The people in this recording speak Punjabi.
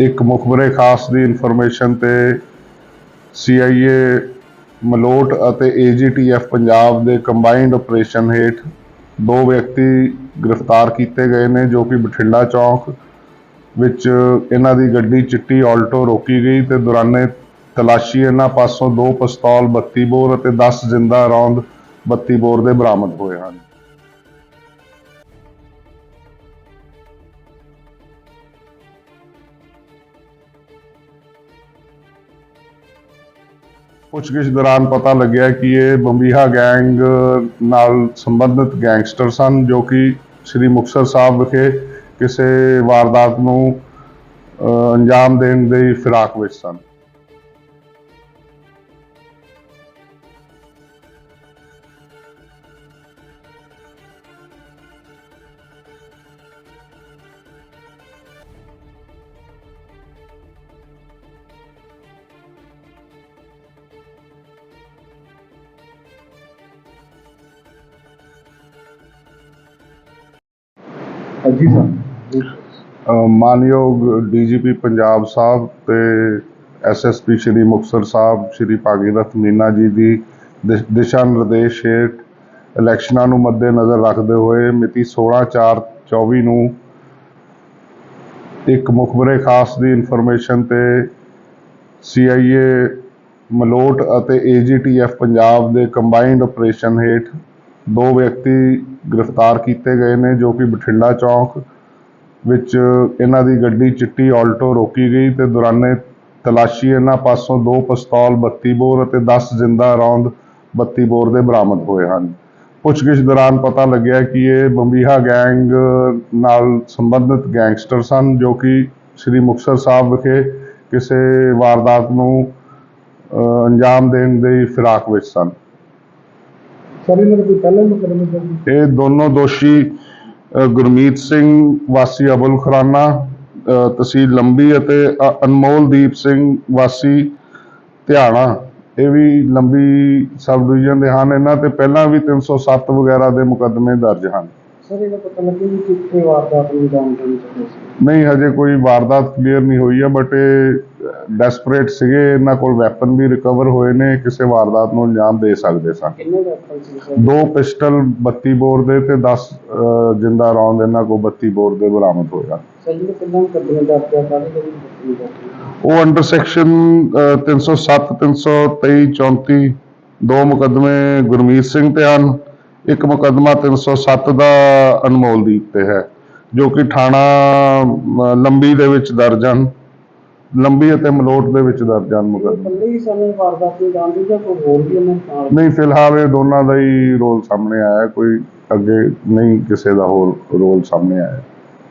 ਇੱਕ ਮੁਖਬਰੇ ਖਾਸ ਦੀ ਇਨਫੋਰਮੇਸ਼ਨ ਤੇ CIA ਮਲੋਟ ਅਤੇ AGTF ਪੰਜਾਬ ਦੇ ਕੰਬਾਈਨਡ ਆਪਰੇਸ਼ਨ ਹੇਠ ਦੋ ਵਿਅਕਤੀ ਗ੍ਰਿਫਤਾਰ ਕੀਤੇ ਗਏ ਨੇ, ਜੋ ਕਿ ਬਠਿੰਡਾ ਚੌਂਕ ਵਿੱਚ ਇਹਨਾਂ ਦੀ ਗੱਡੀ ਚਿੱਟੀ ਆਲਟੋ ਰੋਕੀ ਗਈ ਤੇ ਦੌਰਾਨੇ ਤਲਾਸ਼ੀ ਇਹਨਾਂ ਪਾਸੋਂ ਦੋ ਪਿਸਤੌਲ 32 ਬੋਰ ਅਤੇ 10 ਜ਼ਿੰਦਾ ਰੌਂਦ 32 ਬੋਰ ਦੇ ਬਰਾਮਦ ਹੋਏ ਹਨ। ਪੁੱਛਗਿੱਛ ਦੌਰਾਨ ਪਤਾ ਲੱਗਿਆ ਕਿ ਇਹ ਬੰਬੀਹਾ ਗੈਂਗ ਨਾਲ ਸੰਬੰਧਿਤ ਗੈਂਗਸਟਰ ਸਨ, ਜੋ ਕਿ ਸ੍ਰੀ ਮੁਕਤਸਰ ਸਾਹਿਬ ਵਿਖੇ ਕਿਸੇ ਵਾਰਦਾਤ ਨੂੰ ਅੰਜਾਮ ਦੇਣ ਦੀ ਫਿਰਾਕ ਵਿੱਚ ਸਨ। ਜੀ ਸਰ। ਅਹ, ਮਾਨਯੋਗ ਡੀਜੀਪੀ ਪੰਜਾਬ ਸਾਹਿਬ ਤੇ ਐਸਐਸਪੀ ਸ਼੍ਰੀ ਮੁਕਤਸਰ ਸਾਹਿਬ ਸ਼੍ਰੀ ਭਾਗੀਰਥ ਮੀਨਾ ਜੀ ਦੀ ਦਿਸ਼ਾ ਨਿਰਦੇਸ਼ ਹੇਠ ਇਲੈਕਸ਼ਨਾਂ ਨੂੰ ਮੱਦੇਨਜ਼ਰ ਰੱਖਦੇ ਹੋਏ ਮਿਤੀ 16/4/24 ਨੂੰ ਇੱਕ ਮੁਖਬਰੇ ਖਾਸ ਦੀ ਇਨਫੋਰਮੇਸ਼ਨ ਤੇ CIA ਮਲੋਟ ਅਤੇ AGTF ਪੰਜਾਬ ਦੇ ਕੰਬਾਈਨਡ ਆਪਰੇਸ਼ਨ ਹੇਠ ਦੋ ਵਿਅਕਤੀ ਗ੍ਰਿਫਤਾਰ ਕੀਤੇ ਗਏ ਨੇ ਜੋ ਕਿ ਬਠਿੰਡਾ ਚੌਂਕ ਵਿੱਚ ਇਹਨਾਂ ਦੀ ਗੱਡੀ ਚਿੱਟੀ ਆਲਟੋ ਰੋਕੀ ਗਈ ਤੇ ਦੌਰਾਨੇ ਤਲਾਸ਼ੀ ਇਹਨਾਂ ਪਾਸੋਂ ਦੋ ਪਿਸਤੌਲ 32 ਬੋਰ ਅਤੇ 10 ਜ਼ਿੰਦਾ ਰੌਂਦ 32 ਬੋਰ ਦੇ ਬਰਾਮਦ ਹੋਏ ਹਨ। ਪੁੱਛਗਿੱਛ ਦੌਰਾਨ ਪਤਾ ਲੱਗਿਆ ਕਿ ਇਹ ਬੰਬੀਹਾ ਗੈਂਗ ਨਾਲ ਸੰਬੰਧਿਤ ਗੈਂਗਸਟਰ ਸਨ ਜੋ ਕਿ ਸ੍ਰੀ ਮੁਕਤਸਰ ਸਾਹਿਬ ਵਿਖੇ ਕਿਸੇ ਵਾਰਦਾਤ ਨੂੰ ਅਹ, ਅੰਜਾਮ ਦੇਣ ਦੀ ਫਿਰਾਕ ਵਿੱਚ ਸਨ। ਸਰ ਇਹਨਾਂ ਦਾ ਕੋਈ ਪਹਿਲਾ ਮੁਕਦਮਾ ਦਰਜ ਇਹ ਦੋਨੋਂ ਦੋਸ਼ੀ ਅ, ਗੁਰਮੀਤ ਸਿੰਘ ਵਾਸੀ ਅਬੁਲ ਖੁਰਾਨਾ ਅ, ਤਹਿਸੀਲ ਲੰਬੀ ਅਤੇ ਅ- ਅਨਮੋਲਦੀਪ ਸਿੰਘ ਵਾਸੀ ਧਿਆਣਾ। ਇਹ ਵੀ ਲੰਬੀ ਸਬ ਡਿਵੀਜ਼ਨ ਦੇ ਹਨ। ਇਹਨਾਂ ਤੇ ਪਹਿਲਾਂ ਵੀ 307 ਵਗੈਰਾ ਦੇ ਮੁਕੱਦਮੇ ਦਰਜ ਹਨ। ਸਰ ਇਹਦਾ ਪਤਾ ਲੱਗਿਆ ਵੀ ਕਿੱਥੇ ਵਾਰਦਾਤ ਨੂੰ ਅੰਜਾਮ ਦੇਣਾ ਚਾਹੁੰਦੇ ਸੀ ਨਹੀਂ ਹਜੇ ਕੋਈ ਵਾਰਦਾਤ ਕਲੀਅਰ ਨਹੀਂ ਹੋਈ ਹੈ ਬਟ ਇਹ ਡੈਸਪਰੇਟ ਸੀਗੇ ਇਹਨਾਂ ਕੋਲ ਵੈਪਨ ਵੀ ਰਿਕਵਰ ਹੋਏ ਨੇ ਕਿਸੇ ਵਾਰਦਾਤ ਨੂੰ ਅੰਜਾਮ ਦੇ ਸਕਦੇ ਸਨ ਕਿੰਨੇ ਵੈਪਨ ਸੀ ਸਰ? ਦੋ ਪਿਸਟਲ 32 ਬੋਰ ਦੇ ਤੇ 10 ਅ, ਜਿੰਦਾ ਰੌਂਦ ਇਹਨਾਂ ਕੋਲ 32 ਬੋਰ ਦੇ ਬਰਾਮਦ ਹੋਏ ਹਨ ਸਰ ਜਿਹੜੇ ਪਹਿਲਾਂ ਮੁਕਦਮੇ ਦਰਜ ਆ ਸਾਰੇ ਜਿਹੜੇ ਮੁਕਦਮੇ ਦਰਜ ਆ। ਉਹ ਅੰਡਰ ਸੈਕਸ਼ਨ 307 323 34 ਦੋ ਮੁਕੱਦਮੇ ਗੁਰਮੀਤ ਸਿੰਘ ਤੇ ਹਨ। ਇੱਕ ਮੁਕੱਦਮਾ 307 ਦਾ ਅਨਮੋਲਦੀਪ ਤੇ ਹੈ ਜੋ ਕਿ ਥਾਣਾ ਲੰਬੀ ਦੇ ਵਿੱਚ ਦਰਜ ਹਨ। ਲੰਬੀ ਅਤੇ ਮਲੋਟ ਦੇ ਵਿੱਚ ਦਰਜ ਹਨ ਮੁਕੱਦਮੇ। ਇਕੱਲੇ ਹੀ ਸਾਨੂੰ ਵਾਰਦਾਤ ਨੂੰ ਜਾਣਦੇ ਜਾਂ ਕੋਈ ਹੋਰ ਵੀ ਇਹਨਾਂ ਨਾਲ? ਨਹੀਂ ਫਿਲਹਾਲ ਇਹ ਦੋਨਾਂ ਦਾ ਹੀ ਰੋਲ ਸਾਹਮਣੇ ਆਇਆ ਕੋਈ ਅੱਗੇ ਨਹੀਂ ਕਿਸੇ ਦਾ ਹੋਰ ਰੋਲ ਸਾਹਮਣੇ ਆਇਆ।